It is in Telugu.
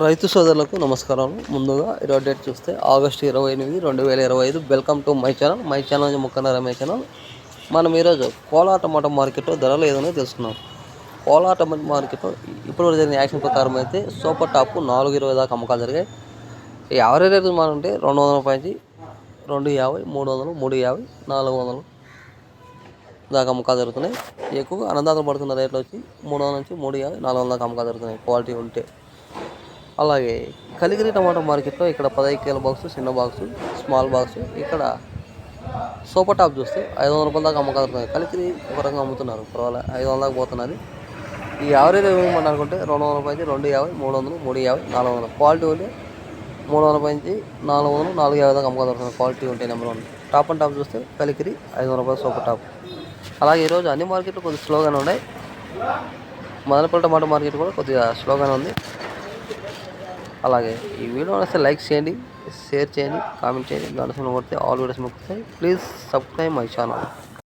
రైతు సోదరులకు నమస్కారం ముందుగా ఈరోజు డేట్ చూస్తే ఆగస్టు ఇరవై ఎనిమిది రెండు వేల ఇరవై ఐదు. Welcome to my channel my channel Mukkanna రమే ఛానల్ మనం ఈరోజు కోలా టమాటా మార్కెట్లో ధరలు ఏదైనా తెలుసుకున్నాం కోలా టమాటా మార్కెట్లో ఇప్పుడు జరిగిన యాక్షన్ ప్రకారం అయితే సూపర్ టాప్ నాలుగు ఇరవై దాకా అమ్మకాలు జరిగాయి. యావరేజ్ రేటు మనం అంటే రెండు వందల నుంచి రెండు యాభై మూడు వందలు మూడు యాభై నాలుగు వందలు దాకా అమ్మకాలు జరుగుతున్నాయి. ఎక్కువగా అన్నదాతలు పడుతున్న రేట్లు వచ్చి మూడు వందల నుంచి మూడు యాభై నాలుగు వందల దాకా అమ్మకాలు జరుగుతున్నాయి. క్వాలిటీ ఉంటే. అలాగే కలిగిరి టమాటా మార్కెట్లో ఇక్కడ పదహైదు కేల బాక్స్ చిన్న బాక్సు స్మాల్ బాక్సు ఇక్కడ సూపర్ టాప్ చూస్తే ఐదు వందల రూపాయల దాకా అమ్మకాలు కలికిరి కలిగిరి ఒక రకంగా అమ్ముతున్నారు. పర్వాలే ఐదు వందల దాకా పోతున్నది. ఈ యావరేజ్ ఏమని అనుకుంటే రెండు వందల రూపాయలు రెండు యాభై మూడు వందలు మూడు యాభై నాలుగు వందలు. క్వాలిటీ ఉంటే మూడు వందల నుంచి నాలుగు వందలు నాలుగు యాభై దాకా అమ్మకాలు క్వాలిటీ ఉంటే number one. Top and top చూస్తే కలికిరి ఐదు వందల రూపాయలు సూపర్ టాప్. అలాగే ఈరోజు అన్ని మార్కెట్లు కొద్దిగా స్లోగానే ఉన్నాయి. మదనపల్లి టమాటా మార్కెట్ కూడా కొద్దిగా స్లోగానే ఉంది. అలాగే ఈ వీడియో నచ్చితే లైక్ చేయండి షేర్ చేయండి కామెంట్ చేయండి. గంట కొడితే all videos మొక్కుతాయి. Please subscribe my channel.